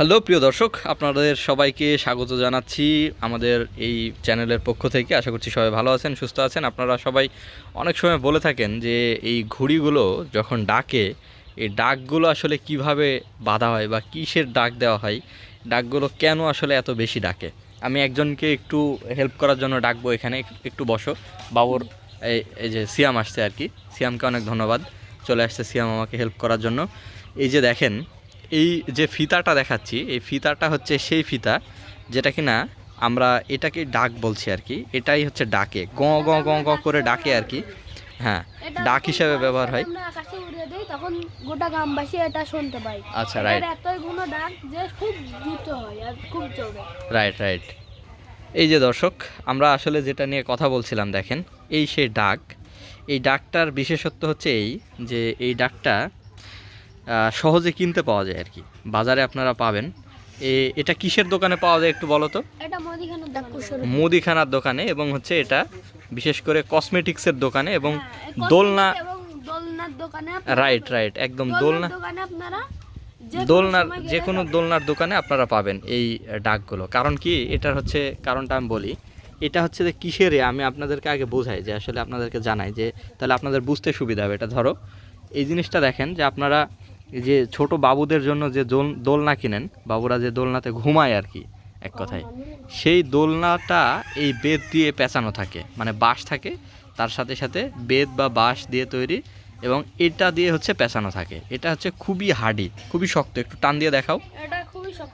Hello, প্রিয় দর্শক, আপনাদের সবাইকে স্বাগত জানাচ্ছি আমাদের এই চ্যানেলের পক্ষ থেকে। আশা করছি সবাই ভালো আছেন, সুস্থ আছেন। আপনারা সবাই অনেক সময় বলে থাকেন যে এই ঘুড়িগুলো যখন ডাকে, এই ডাকগুলো আসলে কীভাবে বাধা হয় বা কিসের ডাক দেওয়া হয়, ডাকগুলো কেন আসলে এত বেশি ডাকে? আমি একজনকে একটু হেল্প করার জন্য ডাকবো এখানে। একটু বসো। বাবুর এই যে সিয়াম আসছে আর কি। সিয়ামকে অনেক ধন্যবাদ। চলে আসছে সিয়াম আমাকে হেল্প করার জন্য। এই যে দেখেন এই যে ফিতাটা দেখাচ্ছি এই ফিতাটা হচ্ছে সেই ফিতা যেটা কি না আমরা এটাকে ডাক বলছি আর কি। এটাই হচ্ছে ডাকে গ গ গ গ করে ডাকে আর কি। হ্যাঁ ডাক হিসেবে ব্যবহার হয়। আকাশে উড়িয়ে দেই তখন গোটা গ্রামবাসী এটা শুনতে আচ্ছা রাইট এতই ডাক যে খুব দ্রুত হয় আর খুব জোরে। রাইট রাইট এই যে দর্শক আমরা আসলে যেটা নিয়ে কথা বলছিলাম দেখেন এই সেই ডাক। এই ডাকটার বিশেষত্ব হচ্ছে এই যে এই ডাকটা সহজে কিনতে পাওয়া যায় আর কি। বাজারে আপনারা পাবেন। এটা কিসের দোকানে পাওয়া যায় একটু বলো তো? মুদিখানার দোকানে। এবং হচ্ছে এটা বিশেষ করে কসমেটিক্সের দোকানে এবং হ্যাঁ, দোলনা রাইট রাইট একদম দোলনা দোলনার যে কোনো দোলনার দোকানে আপনারা পাবেন এই ডাকগুলো। কারণ কি এটার হচ্ছে কারণটা আমি বলি এটা হচ্ছে যে কিসের আমি আপনাদেরকে আগে বোঝাই যে আসলে আপনাদেরকে জানাই যে তাহলে আপনাদের বুঝতে সুবিধা হবে। এটা ধরো এই জিনিসটা দেখেন যে আপনারা যে ছোট বাবুদের জন্য যে দোল- দোলনা কিনেন বাবুরা যে দোলনাতে ঘুমায় আর কি এক কথায়। সেই দোলনাটা এই বেদ দিয়ে পেঁচানো থাকে মানে বাঁশ থাকে তার সাথে সাথে বেদ বা বাঁশ দিয়ে তৈরি এবং এটা দিয়ে হচ্ছে পেঁচানো থাকে। এটা হচ্ছে খুবই হার্ডি খুবই শক্ত একটু টান দিয়ে দেখাও।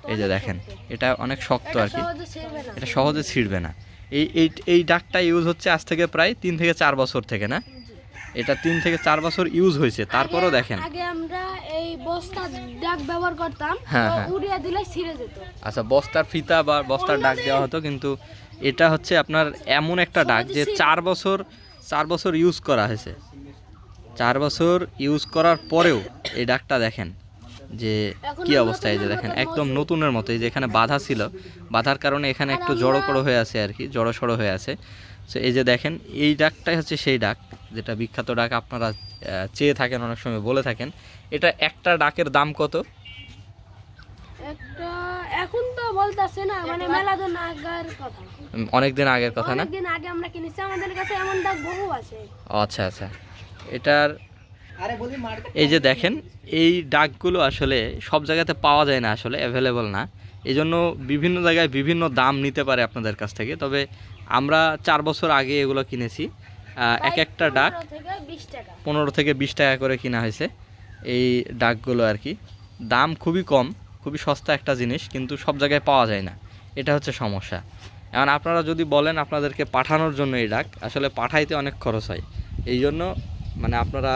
এই যে দেখেন এটা অনেক শক্ত আর কি। এটা সহজে ছিঁড়বে না। এই এই এই ডাকটা ইউজ হচ্ছে আজ থেকে প্রায় তিন থেকে চার বছর থেকে না? এটা তিন থেকে চার বছর ইউজ হয়েছে তারপরও দেখেন। আগে আমরা এই বস্তা ডাক ব্যবহার করতাম হ্যাঁ, হ্যাঁ। উড়িয়ে দিলে ছিঁড়ে যেত। আচ্ছা বস্তার ফিতা বা বস্তার ডাক দেওয়া হতো কিন্তু এটা হচ্ছে আপনার এমন একটা ডাক যে চার বছর চার বছর ইউজ করা হয়েছে। চার বছর ইউজ করার পরেও এই ডাকটা দেখেন যে কি অবস্থা এই যে দেখেন একদম নতুনের মতো এই যে এখানে বাধা ছিল বাধার কারণে এখানে একটু জড়ো করো হয়ে আছে আর কি জড়ো সড়ো হয়ে আছে। তো এই যে দেখেন এই ডাকটাই হচ্ছে সেই ডাক যেটা বিখ্যাত ডাক আপনারা চেয়ে থাকেন অনেক সময় বলে থাকেন। এটা একটা ডাকের দাম কত? একটা এখন তো বলতাছে না মানে মেলা দিন আগের কথা। অনেক আগের কথা না? অনেকদিন আগে আমরা কিনেছি আমাদের কাছে এমন ডাক বহু আছে। আচ্ছা আচ্ছা। এটার এই যে দেখেন এই ডাকগুলো আসলে সব জায়গাতে পাওয়া যায় না আসলে অ্যাভেলেবল না। এই জন্য বিভিন্ন জায়গায় বিভিন্ন দাম নিতে পারে আপনাদের কাছ থেকে। তবে আমরা চার বছর আগে এগুলো কিনেছি। এক একটা ডাক পনেরো থেকে বিশ টাকা। পনেরো থেকে বিশ টাকা করে কিনা হয়েছে এই ডাকগুলো আর কি। দাম খুবই কম খুবই সস্তা একটা জিনিস কিন্তু সব জায়গায় পাওয়া যায় না। এটা হচ্ছে সমস্যা। এখন আপনারা যদি বলেন আপনাদেরকে পাঠানোর জন্য এই ডাক আসলে পাঠাইতে অনেক খরচ হয়। এই জন্য মানে আপনারা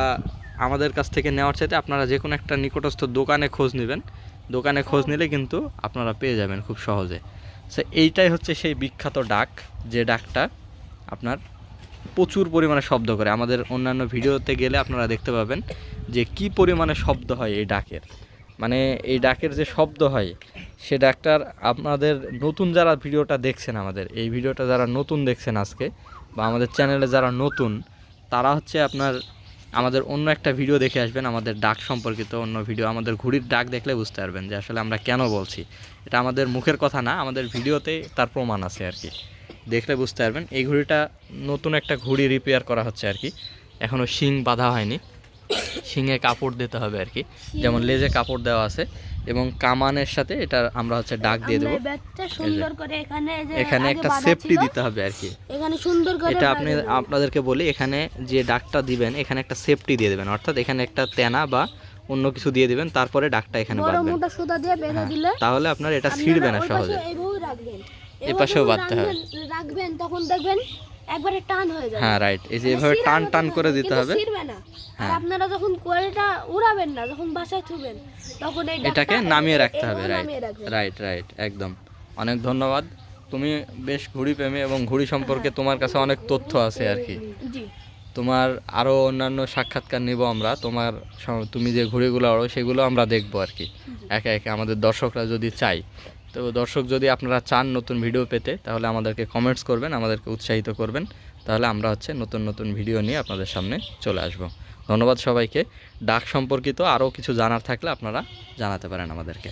আমাদের কাছ থেকে নেওয়ার চাইতে আপনারা যে কোনো একটা নিকটস্থ দোকানে খোঁজ নেবেন। দোকানে খোঁজ নিলে কিন্তু আপনারা পেয়ে যাবেন খুব সহজে। সো এইটাই হচ্ছে সেই বিখ্যাত ডাক, যে ডাকটা আপনার প্রচুর পরিমাণে শব্দ করে। আমাদের অন্যান্য ভিডিওতে গেলে আপনারা দেখতে পাবেন যে কি পরিমাণে শব্দ হয় এই ডাকের। মানে এই ডাকের যে শব্দ হয়, সে ডাকটার আপনাদের নতুন যারা ভিডিওটা দেখছেন আমাদের, এই ভিডিওটা যারা নতুন দেখছেন আজকে বা আমাদের চ্যানেলে যারা নতুন, তারা হচ্ছে আপনার আমাদের অন্য একটা ভিডিও দেখে আসবেন, আমাদের ডাক সম্পর্কিত অন্য ভিডিও আমাদের ঘুড়ির ডাক দেখলে বুঝতে পারবেন যে আসলে আমরা কেন বলছি। এটা আমাদের মুখের কথা না, আমাদের ভিডিওতে তার প্রমাণ আছে আর কি। দেখলে বুঝতে পারবেন, এই ঘুড়িটা নতুন একটা ঘুড়ি রিপেয়ার করা হচ্ছে আর কি। এখনও শিং বাঁধা হয়নি। শিঙে কাপড় দিতে হবে আর কি। যেমন লেজে কাপড় দেওয়া আছে এবং কামানের সাথে এটা আমরা হচ্ছে ডাক দিয়ে দেবো। সুন্দর করে এখানে যে এখানে একটা সেফটি দিতে হবে আর কি। এখানে সুন্দর করে এটা আপনি আপনাদেরকে বলি এখানে যে ডাকটা দিবেন এখানে একটা সেফটি দিয়ে দেবেন। অর্থাৎ এখানে একটা তেনা বা অন্য কিছু দিয়ে দিবেন তারপরে ডাকটা এখানে বাঁধবেন। সুতা দিয়ে বেঁধে হ্যাঁ, দিলে তাহলে আপনার এটা ছিঁড়বে না সহজে। এ পাশেও বাঁধতে হবে। রাখবেন তখন দেখবেন একবারে টান হয়ে যাবে। হ্যাঁ রাইট এই যে মানে এভাবে টান টান করে দিতে হবে। ছিঁড়বে না। আর হ্যাঁ। আপনারা যখন কোয়েলটা উড়াবেন না যখন বাসায় থুবেন তখন এই এটাকে নামিয়ে রাখতে হবে রাইট রাইট রাইট একদম। অনেক ধন্যবাদ। তুমি বেশ ঘুড়ি প্রেমী এবং ঘুড়ি সম্পর্কে তোমার কাছে অনেক তথ্য আছে আর কি। তোমার আরও অন্যান্য সাক্ষাৎকার নিব আমরা। তোমার তুমি যে ঘুড়িগুলো আরও সেগুলো আমরা দেখব আর কি। একে একে আমাদের দর্শকরা যদি চাই তো দর্শক, যদি আপনারা চান নতুন ভিডিও পেতে, তাহলে আমাদেরকে কমেন্টস করবেন, আমাদেরকে উৎসাহিত করবেন। তাহলে আমরা হচ্ছে নতুন নতুন ভিডিও নিয়ে আপনাদের সামনে চলে আসব। ধন্যবাদ সবাইকে। ডাক সম্পর্কিত আরও কিছু জানার থাকলে আপনারা জানাতে পারেন আমাদেরকে।